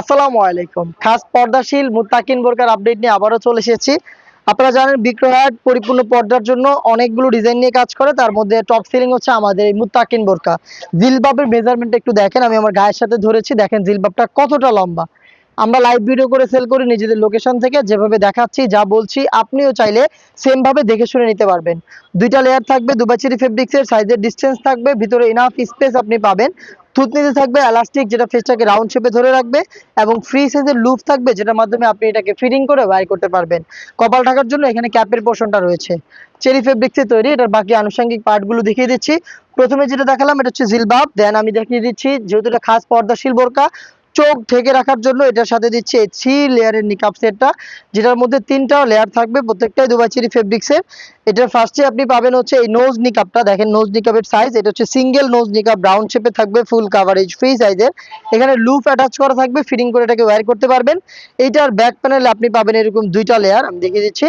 আসসালামু আলাইকুম। খাস পর্দাশীল মুতাকিন বোরকার আপডেট নিয়ে আবারও চলে এসেছি। আপনারা জানেন বিক্রয়হাট পরিপূর্ণ পর্দার জন্য অনেকগুলো ডিজাইন নিয়ে কাজ করে, তার মধ্যে টপ সিলিং হচ্ছে আমাদের এই মুতাকিন বোরকা। জিলবাবের মেজারমেন্ট একটু দেখেন, আমি আমার গায়ের সাথে ধরেছি, দেখেন জিলবাবটা কতটা লম্বা। আমরা লাইভ ভিডিও করে সেল করি নিজেদের লোকেশন থেকে, যেভাবে দেখাচ্ছি, যা বলছি, আপনিও চাইলে সেম ভাবে দেখে শুনে নিতে পারবেন। দুইটা লেয়ার থাকবে দুবাচিরি ফেব্রিক্সের সাইজের ডিস্টেন্স থাকবে, ভিতরে ইনাফ স্পেস আপনি পাবেন। থুতনিতে থাকবে এলাস্টিক যেটা ফেসটাকে রাউন্ড শেপে ধরে রাখবে, এবং ফ্রি সাইজের লুপ থাকবে, যেটার মাধ্যমে আপনি এটাকে ফিটিং করে বাইর করতে পারবেন। কপাল ঢাকার জন্য এখানে ক্যাপের পোর্শনটা রয়েছে। চেরি ফেব্রিক্সে তৈরি, এটার বাকি আনুষঙ্গিক পার্টগুলো দেখিয়ে দিচ্ছি। প্রথমে যেটা দেখালাম, এটা হচ্ছে জিলবাব দেন আমি দেখিয়ে দিচ্ছি, যেহেতু এটা খাস পর্দাশীল বোরকা চোখ ঢেকে রাখার জন্য এটার সাথে দিচ্ছে থ্রি লেয়ারের নিকাপ সেটটা যেটার মধ্যে তিনটা লেয়ার থাকবে, প্রত্যেকটাই দুবাচিরি ফেব্রিক্সের এটার ফার্স্টে আপনি পাবেন হচ্ছে এই নোজ নিকাপটা দেখেন নোজ নিকাপের সাইজ এটা হচ্ছে সিঙ্গেল নোজ নিকাপ রাউন্ড শেপে থাকবে ফুল কাভারেজ ফ্রি সাইজের এখানে লুপ অ্যাটাচ করা থাকবে ফিটিং করে এটাকে ওয়্যার করতে পারবেন। এইটার ব্যাক প্যানেলে আপনি পাবেন এরকম দুইটা লেয়ার আমি দেখিয়ে দিচ্ছি।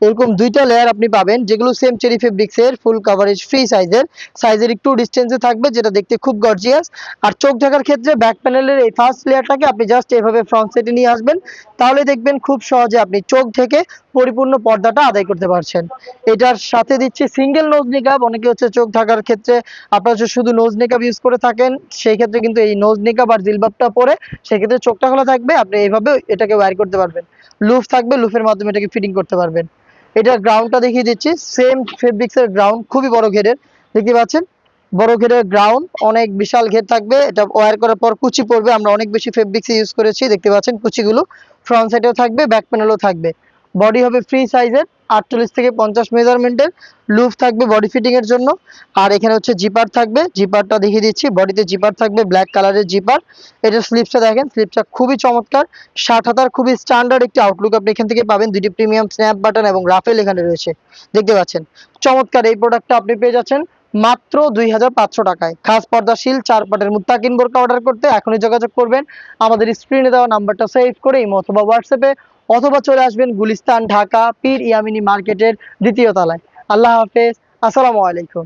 এরকম দুইটা লেয়ার আপনি পাবেন, যেগুলো সেম চেরি ফেব্রিক্সের ফুল কাভারেজ ফ্রি সাইজের সাইজের একটু ডিস্টেন্সে থাকবে, যেটা দেখতে খুব গর্জিয়াস আর চোখ ঢাকার ক্ষেত্রে ব্যাক প্যানেলের এই ফার্স্ট লেয়ারটাকে আপনি জাস্ট এভাবে ফ্রন্ট সেটে নিয়ে আসবেন। তাহলে দেখবেন খুব সহজে আপনি চোখ থেকে পরিপূর্ণ পর্দাটা আদায় করতে পারছেন। এটার সাথে দিচ্ছে সিঙ্গেল নোজ নিকাপ অনেকে হচ্ছে চোখ ঢাকার ক্ষেত্রে আপনারা শুধু নোজ নিকাপ ইউজ করে থাকেন, সেই ক্ষেত্রে কিন্তু এই নোজ নিকাপ আর জিলবাবটা পরে সেক্ষেত্রে চোখটা খোলা থাকবে। আপনি এইভাবে এটাকে ওয়্যার করতে পারবেন। লুফ থাকবে লুফের মাধ্যমে এটাকে ফিটিং করতে পারবেন। এটার গ্রাউন্ডটা দেখিয়ে দিচ্ছি। সেম ফেব্রিক্সের গ্রাউন্ড খুবই বড় ঘেরের। দেখতে পাচ্ছেন? বড় ঘেরের গ্রাউন্ড অনেক বিশাল ঘের থাকবে। এটা ওয়ার করার পর কুচি পড়বে। আমরা অনেক বেশি ফেব্রিক্স ইউজ করেছি। দেখতে পাচ্ছেন কুচিগুলো? ফ্রন্ট সাইডেও থাকবে ব্যাক প্যানেলও থাকবে। বডি হবে ফ্রি সাইজের আটচল্লিশ থেকে পঞ্চাশ মেজারমেন্টের লুপ থাকবে বডি ফিটিং এর জন্য। আর এখানে হচ্ছে জিপার থাকবে। জিপারটা দেখিয়ে দিচ্ছি। বডিতে জিপার থাকবে ব্ল্যাক কালারের জিপার এটা স্লিপসটা দেখেন স্লিপসটা খুবই চমৎকার। ষাট হাতার খুবই স্ট্যান্ডার্ড একটি আউটলুক আপনি এখান থেকে পাবেন। দুটি প্রিমিয়াম স্ন্যাপ বাটন এবং রাফেল এখানে রয়েছে। দেখতে পাচ্ছেন। চমৎকার এই প্রোডাক্টটা আপনি পেয়ে যাচ্ছেন। মাত্র দুই হাজার পাঁচশো টাকায়। খাস পর্দাশীল, চার পাটের মুত্তাকিন বোরকা অর্ডার করতে এখনই যোগাযোগ করবেন। আমাদের স্ক্রিনে দেওয়া নাম্বারটা সেভ করে ইমো অথবা হোয়াটসঅ্যাপে অথবা চলে আসবেন গুলিস্তান, ঢাকা, পীর ইয়ামিনী মার্কেটের দ্বিতীয় তলায়। আল্লাহ হাফেজ। আসসালামু আলাইকুম।